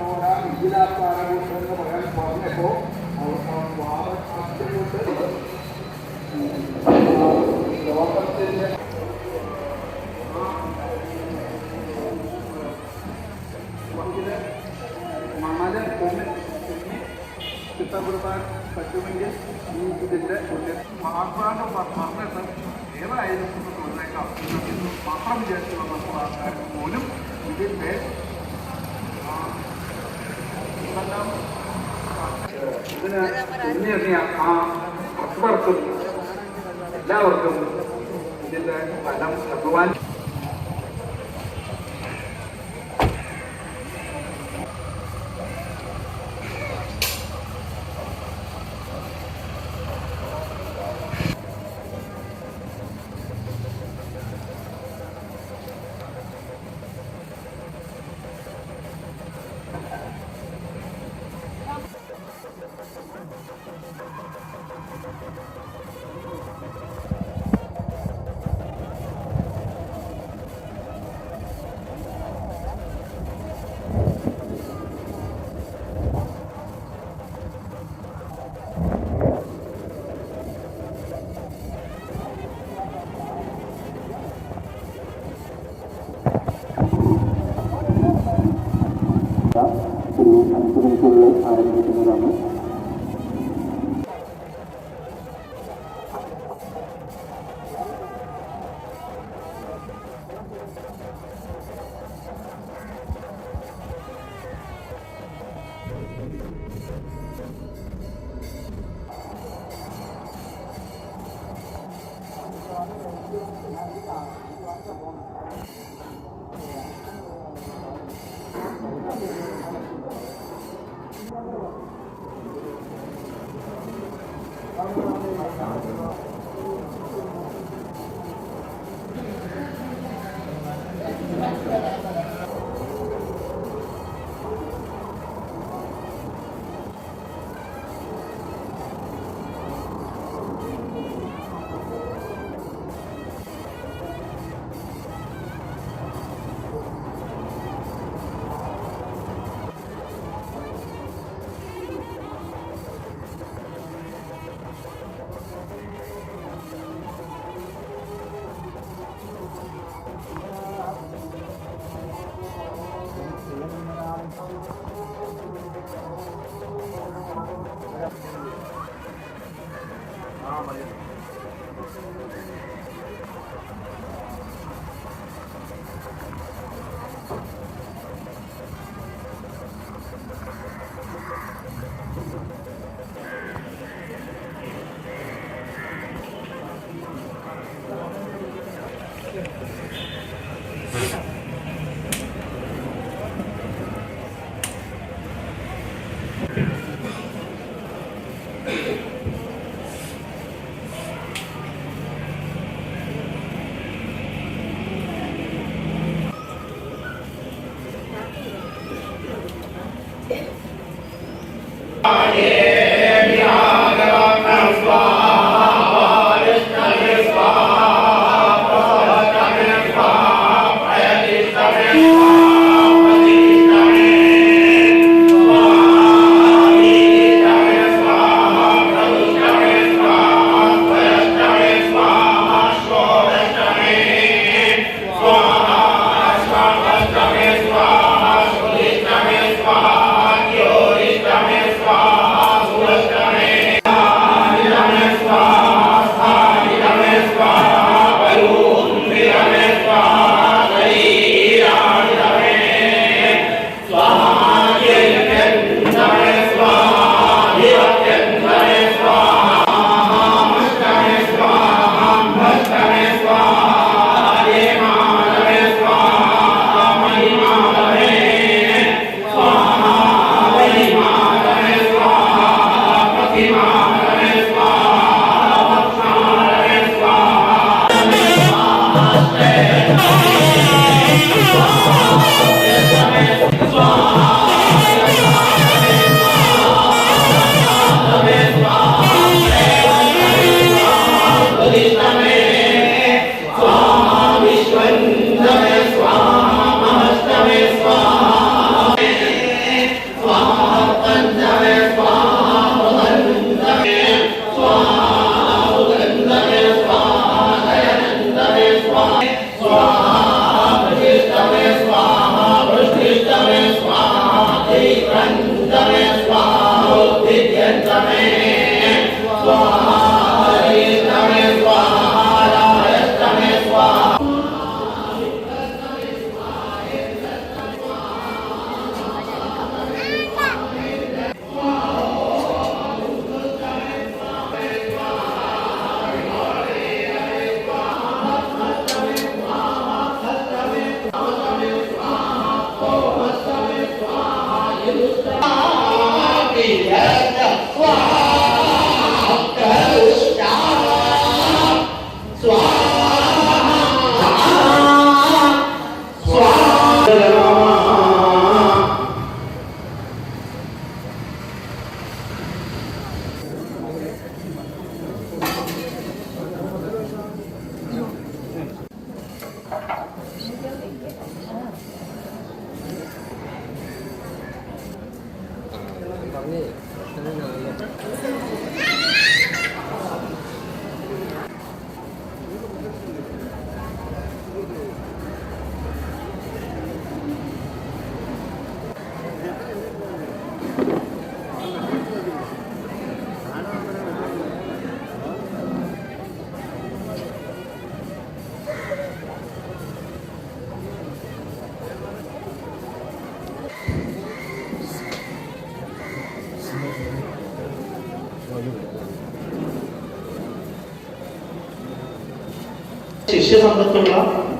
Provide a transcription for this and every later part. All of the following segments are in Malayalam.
പോരാ ഇതിനകത്ത് ആരോഗ്യം പറയാൻ പറഞ്ഞപ്പോ അവർ വാദം ലോകത്തിന്റെ ഇതിൽ മണൽ പൊങ്ങി പൊങ്ങി ചിട്ടപ്പെടുത്താൻ പറ്റുമെങ്കിൽ ഈ ഇതിന്റെ ഉള്ളിൽ മാർപ്പാട് പറഞ്ഞിട്ട് ഏതായാലും എന്ന് മാത്രം വിചാരിച്ചുള്ള നമ്മൾ ആൾക്കാർക്ക് പോലും ഇതിൻ്റെ ആ, ഇതെല്ലാം ഇതിന് ഉണ്ണിയറിയ ആ ഭക്തർക്കും എല്ലാവർക്കും ഇതിൻ്റെ ഫലം ഭഗവാൻ ശിഷ്യസമ്പത്തുള്ള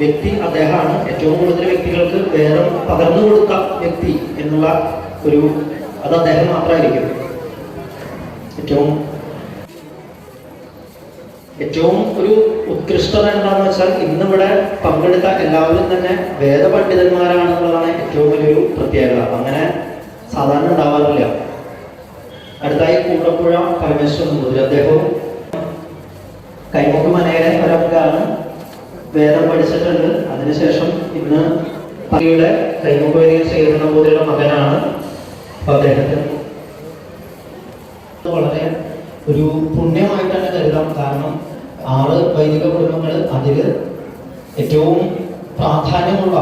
വ്യക്തി അദ്ദേഹമാണ്. ഏറ്റവും കൂടുതൽ വ്യക്തികൾക്ക് വേറെ പകർന്നു കൊടുത്ത വ്യക്തി എന്നുള്ള ഒരു അത് അദ്ദേഹം മാത്രമായിരിക്കും. ഏറ്റവും ഏറ്റവും ഒരു ഉത്കൃഷ്ടത എന്താണെന്ന് വെച്ചാൽ ഇന്നിവിടെ പങ്കെടുത്ത എല്ലാവരും തന്നെ വേദപണ്ഡിതന്മാരാണെന്നുള്ളതാണ് ഏറ്റവും വലിയൊരു പ്രത്യേകത. അങ്ങനെ സാധാരണ ഉണ്ടാവാറില്ല. അടുത്തായി കൂടപ്പുഴ പരമേശ്വരൻ അദ്ദേഹവും കൈമുഖ മനയിലെ ഒരംഗാണ്. വേദം പഠിച്ചിട്ടുണ്ട്. അതിനുശേഷം ഇന്ന് പകയുടെ കൈമുക്ക് ചെയ്യുന്ന നമ്പൂതിരിയുടെ മകനാണ് അദ്ദേഹത്തിന് വളരെ ഒരു പുണ്യമായിട്ടാണ് കരുതാം. കാരണം ആറ് വൈദിക കുടുംബങ്ങൾ അതിൽ ഏറ്റവും പ്രാധാന്യമുള്ള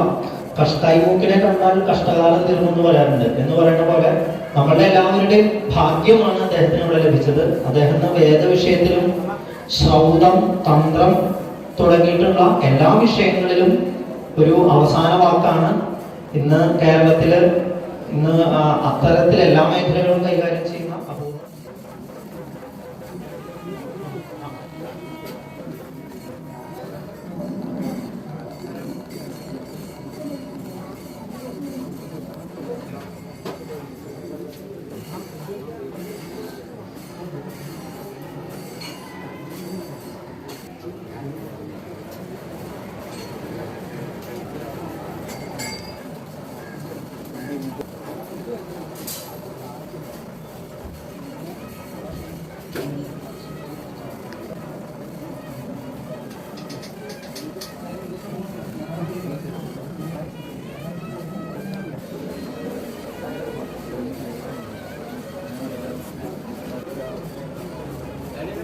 കഷ്ട കൈമൂക്കിനെ കണ്ടാൽ കഷ്ടകാലം തീർന്നു പറയാറുണ്ട്. എന്ന് പറയുന്ന പോലെ നമ്മളുടെ എല്ലാവരുടെയും ഭാഗ്യമാണ് അദ്ദേഹത്തിന് ഇവിടെ ലഭിച്ചത് അദ്ദേഹത്തിന് വേദവിഷയത്തിലും ശ്രൗതം തന്ത്രം തുടങ്ങിയിട്ടുള്ള എല്ലാ വിഷയങ്ങളിലും ഒരു അവസാന വാക്കാണ്. ഇന്ന് കേരളത്തിൽ ഇന്ന് അത്തരത്തിൽ എല്ലാ മേഖലകളും കൈകാര്യം ചെയ്യുന്ന.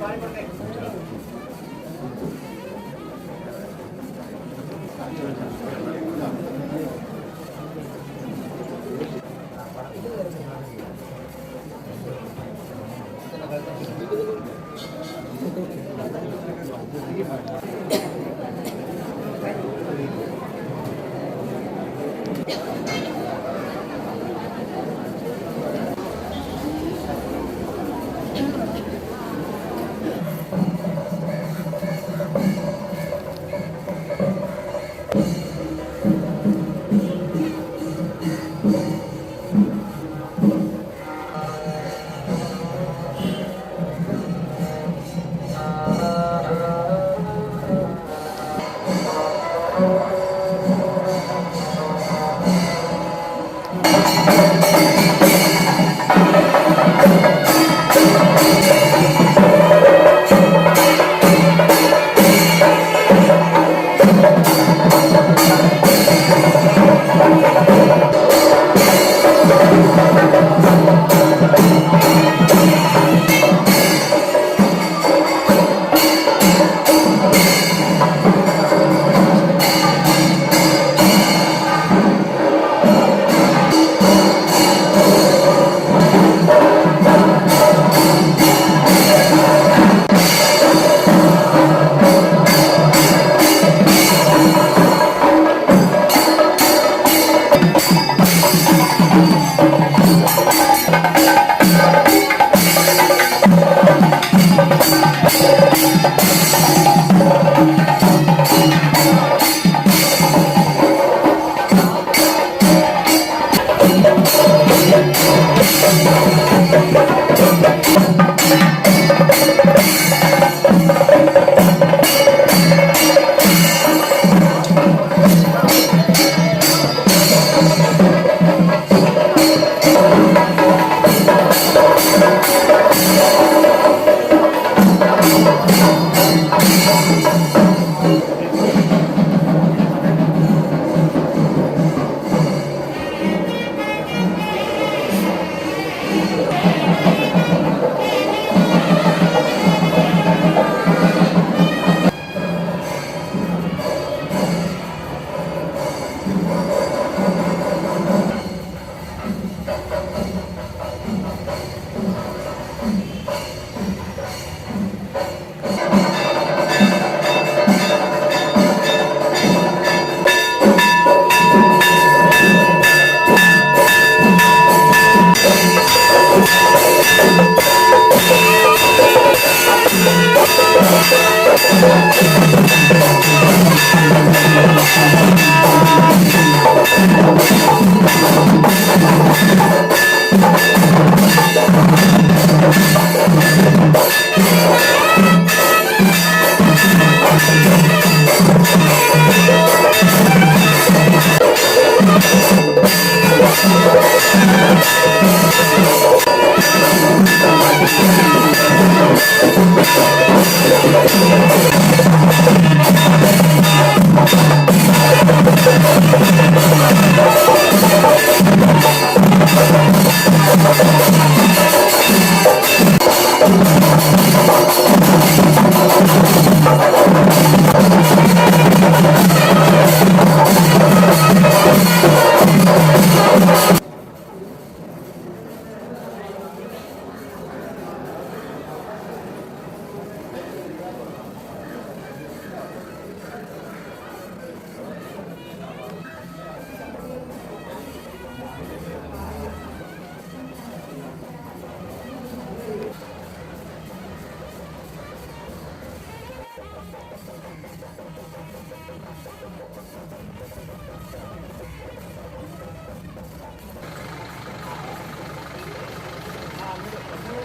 climate.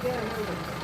아,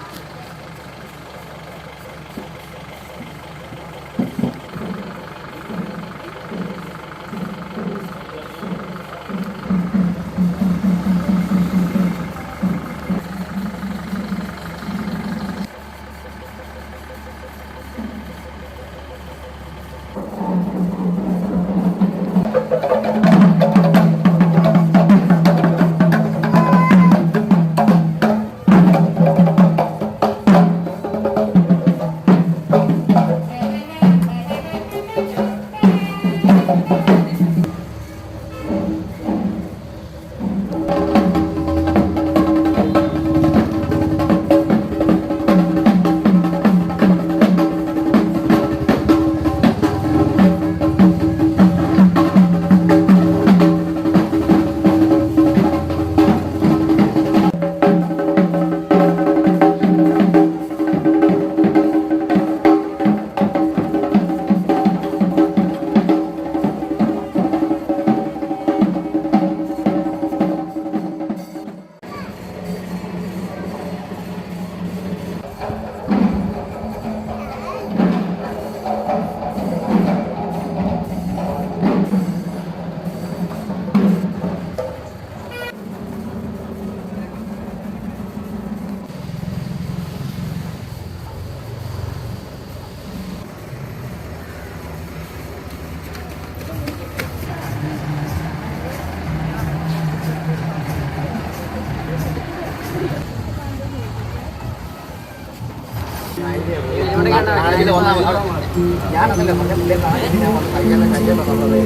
ഞാനതല്ലേ പറഞ്ഞ പുള്ളിയെ കാണാൻ ഞാൻ വന്ന് കയ്യെല്ലാം കയ്യെല്ലാം തന്നത്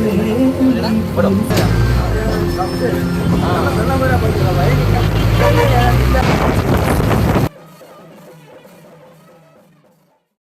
ഇവിടെ